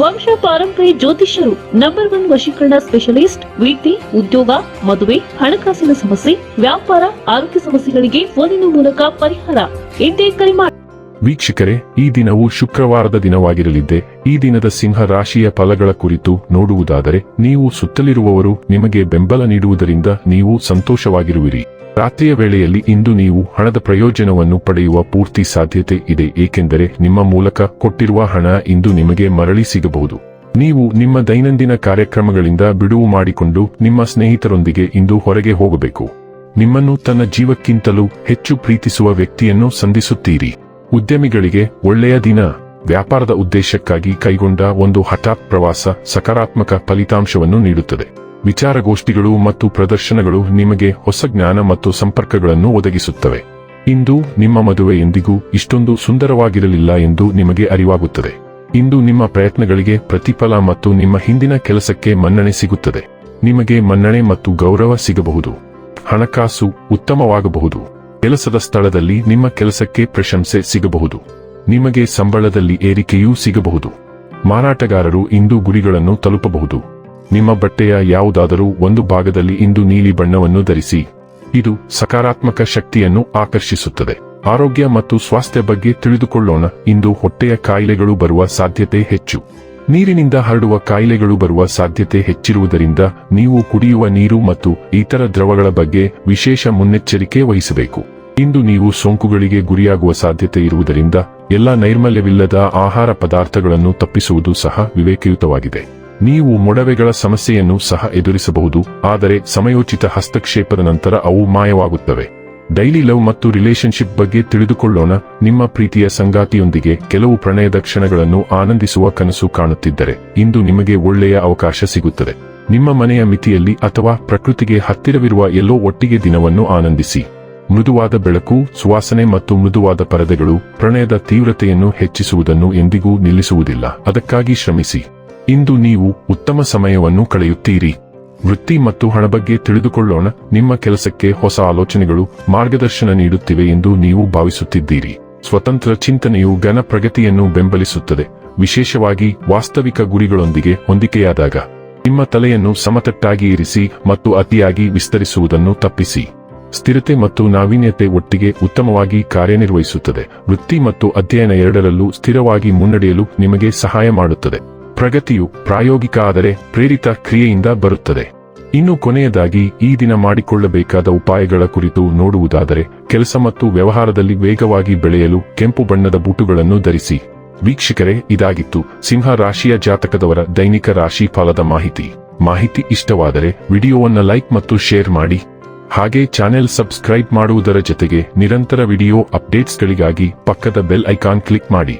ವಂಶ ಪಾರಂಪರ್ಯ ಜ್ಯೋತಿಷ್ಯರು ನಂಬರ್ ಒನ್ ವಶೀಕರಣ ಸ್ಪೆಷಲಿಸ್ಟ್ ವೀಟಿ ಉದ್ಯೋಗ, ಮದುವೆ, ಹಣಕಾಸಿನ ಸಮಸ್ಯೆ, ವ್ಯಾಪಾರ, ಆರೋಗ್ಯ ಸಮಸ್ಯೆಗಳಿಗೆ ಫೋನಿನ ಮೂಲಕ ಪರಿಹಾರ. ಇಂದೇ ಕರೆ ಮಾಡಿ ವೀಕ್ಷಕರೇ, ಈ ದಿನವು ಶುಕ್ರವಾರದ ದಿನವಾಗಿರಲಿದ್ದೆ. ಈ ದಿನದ ಸಿಂಹ ರಾಶಿಯ ಫಲಗಳ ಕುರಿತು ನೋಡುವುದಾದರೆ, ನೀವು ಸುತ್ತಲಿರುವವರು ನಿಮಗೆ ಬೆಂಬಲ ನೀಡುವುದರಿಂದ ನೀವು ಸಂತೋಷವಾಗಿರುವಿರಿ. ರಾತ್ರಿಯ ವೇಳೆಯಲ್ಲಿ ಇಂದು ನೀವು ಹಣದ ಪ್ರಯೋಜನವನ್ನು ಪಡೆಯುವ ಪೂರ್ತಿ ಸಾಧ್ಯತೆ ಇದೆ, ಏಕೆಂದರೆ ನಿಮ್ಮ ಮೂಲಕ ಕೊಟ್ಟಿರುವ ಹಣ ಇಂದು ನಿಮಗೆ ಮರಳಿ ಸಿಗಬಹುದು. ನೀವು ನಿಮ್ಮ ದೈನಂದಿನ ಕಾರ್ಯಕ್ರಮಗಳಿಂದ ಬಿಡುವು ಮಾಡಿಕೊಂಡು ನಿಮ್ಮ ಸ್ನೇಹಿತರೊಂದಿಗೆ ಇಂದು ಹೊರಗೆ ಹೋಗಬೇಕು. ನಿಮ್ಮನ್ನು ತನ್ನ ಜೀವಕ್ಕಿಂತಲೂ ಹೆಚ್ಚು ಪ್ರೀತಿಸುವ ವ್ಯಕ್ತಿಯನ್ನು ಸಂಧಿಸುತ್ತೀರಿ. ಉದ್ಯಮಿಗಳಿಗೆ ಒಳ್ಳೆಯ ದಿನ. ವ್ಯಾಪಾರದ ಉದ್ದೇಶಕ್ಕಾಗಿ ಕೈಗೊಂಡ ಒಂದು ಹಠಾತ್ ಪ್ರವಾಸ ಸಕಾರಾತ್ಮಕ ಫಲಿತಾಂಶವನ್ನು ನೀಡುತ್ತದೆ. ವಿಚಾರಗೋಷ್ಠಿಗಳು ಮತ್ತು ಪ್ರದರ್ಶನಗಳು ನಿಮಗೆ ಹೊಸ ಜ್ಞಾನ ಮತ್ತು ಸಂಪರ್ಕಗಳನ್ನು ಒದಗಿಸುತ್ತವೆ. ಇಂದು ನಿಮ್ಮ ಮದುವೆ ಎಂದಿಗೂ ಇಷ್ಟೊಂದು ಸುಂದರವಾಗಿರಲಿಲ್ಲ ಎಂದು ನಿಮಗೆ ಅರಿವಾಗುತ್ತದೆ. ಇಂದು ನಿಮ್ಮ ಪ್ರಯತ್ನಗಳಿಗೆ ಪ್ರತಿಫಲ ಮತ್ತು ನಿಮ್ಮ ಹಿಂದಿನ ಕೆಲಸಕ್ಕೆ ಮನ್ನಣೆ ಸಿಗುತ್ತದೆ. ನಿಮಗೆ ಮನ್ನಣೆ ಮತ್ತು ಗೌರವ ಸಿಗಬಹುದು. ಹಣಕಾಸು ಉತ್ತಮವಾಗಬಹುದು. ಕೆಲಸದ ಸ್ಥಳದಲ್ಲಿ ನಿಮ್ಮ ಕೆಲಸಕ್ಕೆ ಪ್ರಶಂಸೆ ಸಿಗಬಹುದು. ನಿಮಗೆ ಸಂಬಳದಲ್ಲಿ ಏರಿಕೆಯೂ ಸಿಗಬಹುದು. ಮಾರಾಟಗಾರರು ಇಂದು ಗುರಿಗಳನ್ನು ತಲುಪಬಹುದು. ನಿಮ್ಮ ಬಟ್ಟೆಯ ಯಾವುದಾದರೂ ಒಂದು ಭಾಗದಲ್ಲಿ ಇಂದು ನೀಲಿ ಬಣ್ಣವನ್ನು ಧರಿಸಿ. ಇದು ಸಕಾರಾತ್ಮಕ ಶಕ್ತಿಯನ್ನು ಆಕರ್ಷಿಸುತ್ತದೆ. ಆರೋಗ್ಯ ಮತ್ತು ಸ್ವಾಸ್ಥ್ಯ ಬಗ್ಗೆ ತಿಳಿದುಕೊಳ್ಳೋಣ. ಇಂದು ಹೊಟ್ಟೆಯ ಕಾಯಿಲೆಗಳು ಬರುವ ಸಾಧ್ಯತೆ ಹೆಚ್ಚು. ನೀರಿನಿಂದ ಹರಡುವ ಕಾಯಿಲೆಗಳು ಬರುವ ಸಾಧ್ಯತೆ ಹೆಚ್ಚಿರುವುದರಿಂದ ನೀವು ಕುಡಿಯುವ ನೀರು ಮತ್ತು ಇತರ ದ್ರವಗಳ ಬಗ್ಗೆ ವಿಶೇಷ ಮುನ್ನೆಚ್ಚರಿಕೆ ವಹಿಸಬೇಕು. ಇಂದು ನೀವು ಸೋಂಕುಗಳಿಗೆ ಗುರಿಯಾಗುವ ಸಾಧ್ಯತೆ ಇರುವುದರಿಂದ ಎಲ್ಲ ನೈರ್ಮಲ್ಯವಿಲ್ಲದ ಆಹಾರ ಪದಾರ್ಥಗಳನ್ನು ತಪ್ಪಿಸುವುದು ಸಹ ವಿವೇಕಯುತವಾಗಿದೆ. ನೀವು ಮೊಡವೆಗಳ ಸಮಸ್ಯೆಯನ್ನು ಸಹ ಎದುರಿಸಬಹುದು, ಆದರೆ ಸಮಯೋಚಿತ ಹಸ್ತಕ್ಷೇಪದ ನಂತರ ಅವು ಮಾಯವಾಗುತ್ತವೆ. ಡೈಲಿ ಲವ್ ಮತ್ತು ರಿಲೇಶನ್ಶಿಪ್ ಬಗ್ಗೆ ತಿಳಿದುಕೊಳ್ಳೋಣ, ನಿಮ್ಮ ಪ್ರೀತಿಯ ಸಂಗಾತಿಯೊಂದಿಗೆ ಕೆಲವು ಪ್ರಣಯದ ಕ್ಷಣಗಳನ್ನು ಆನಂದಿಸುವ ಕನಸು ಕಾಣುತ್ತಿದ್ದರೆ, ಇಂದು ನಿಮಗೆ ಒಳ್ಳೆಯ ಅವಕಾಶ ಸಿಗುತ್ತದೆ. ನಿಮ್ಮ ಮನೆಯ ಮಿತಿಯಲ್ಲಿ ಅಥವಾ ಪ್ರಕೃತಿಗೆ ಹತ್ತಿರವಿರುವ ಎಲ್ಲೋ ಒಟ್ಟಿಗೆ ದಿನವನ್ನು ಆನಂದಿಸಿ. ಮೃದುವಾದ ಬೆಳಕು, ಸುವಾಸನೆ ಮತ್ತು ಮೃದುವಾದ ಪರದೆಗಳು, ಪ್ರಣಯದ ತೀವ್ರತೆಯನ್ನು ಹೆಚ್ಚಿಸುವುದನ್ನು ಎಂದಿಗೂ ನಿಲ್ಲಿಸುವುದಿಲ್ಲ, ಅದಕ್ಕಾಗಿ ಶ್ರಮಿಸಿ. ಇಂದು ನೀವು ಉತ್ತಮ ಸಮಯವನ್ನು ಕಳೆಯುತ್ತೀರಿ. ವೃತ್ತಿ ಮತ್ತು ಹಣ ಬಗ್ಗೆ ತಿಳಿದುಕೊಳ್ಳೋಣ. ನಿಮ್ಮ ಕೆಲಸಕ್ಕೆ ಹೊಸ ಆಲೋಚನೆಗಳು ಮಾರ್ಗದರ್ಶನ ನೀಡುತ್ತಿವೆ ಎಂದು ನೀವು ಭಾವಿಸುತ್ತಿದ್ದೀರಿ. ಸ್ವತಂತ್ರ ಚಿಂತನೆಯು ಘನ ಪ್ರಗತಿಯನ್ನು ಬೆಂಬಲಿಸುತ್ತದೆ. ವಿಶೇಷವಾಗಿ ವಾಸ್ತವಿಕ ಗುರಿಗಳೊಂದಿಗೆ ಹೊಂದಿಕೆಯಾದಾಗ. ನಿಮ್ಮ ತಲೆಯನ್ನು ಸಮತಟ್ಟಾಗಿ ಇರಿಸಿ ಮತ್ತು ಅತಿಯಾಗಿ ವಿಸ್ತರಿಸುವುದನ್ನು ತಪ್ಪಿಸಿ. ಸ್ಥಿರತೆ ಮತ್ತು ನಾವೀನ್ಯತೆ ಒಟ್ಟಿಗೆ ಉತ್ತಮವಾಗಿ ಕಾರ್ಯನಿರ್ವಹಿಸುತ್ತದೆ. ವೃತ್ತಿ ಮತ್ತು ಅಧ್ಯಯನ ಎರಡರಲ್ಲೂ ಸ್ಥಿರವಾಗಿ ಮುನ್ನಡೆಯಲು ನಿಮಗೆ ಸಹಾಯ ಮಾಡುತ್ತದೆ. ಪ್ರಗತಿಯು ಪ್ರಾಯೋಗಿಕ ಆದರೆ ಪ್ರೇರಿತ ಕ್ರಿಯೆಯಿಂದ ಬರುತ್ತದೆ. ಇನ್ನು ಕೊನೆಯದಾಗಿ, ಈ ದಿನ ಮಾಡಿಕೊಳ್ಳಬೇಕಾದ ಉಪಾಯಗಳ ಕುರಿತು ನೋಡುವುದಾದರೆ, ಕೆಲಸ ಮತ್ತು ವ್ಯವಹಾರದಲ್ಲಿ ವೇಗವಾಗಿ ಬೆಳೆಯಲು ಕೆಂಪು ಬಣ್ಣದ ಬೂಟುಗಳನ್ನು ಧರಿಸಿ. ವೀಕ್ಷಕರೇ, ಇದಾಗಿತ್ತು ಸಿಂಹ ರಾಶಿಯ ಜಾತಕದವರ ದೈನಿಕ ರಾಶಿ ಫಲದ ಮಾಹಿತಿ. ಮಾಹಿತಿ ಇಷ್ಟವಾದರೆ, ವಿಡಿಯೋವನ್ನ ಲೈಕ್ ಮತ್ತು ಶೇರ್ ಮಾಡಿ. ಹಾಗೆ ಚಾನೆಲ್ ಸಬ್ಸ್ಕ್ರೈಬ್ ಮಾಡುವುದರ ಜೊತೆಗೆ ನಿರಂತರ ವಿಡಿಯೋ ಅಪ್ಡೇಟ್ಸ್ಗಳಿಗಾಗಿ ಪಕ್ಕದ ಬೆಲ್ ಐಕಾನ್ ಕ್ಲಿಕ್ ಮಾಡಿ.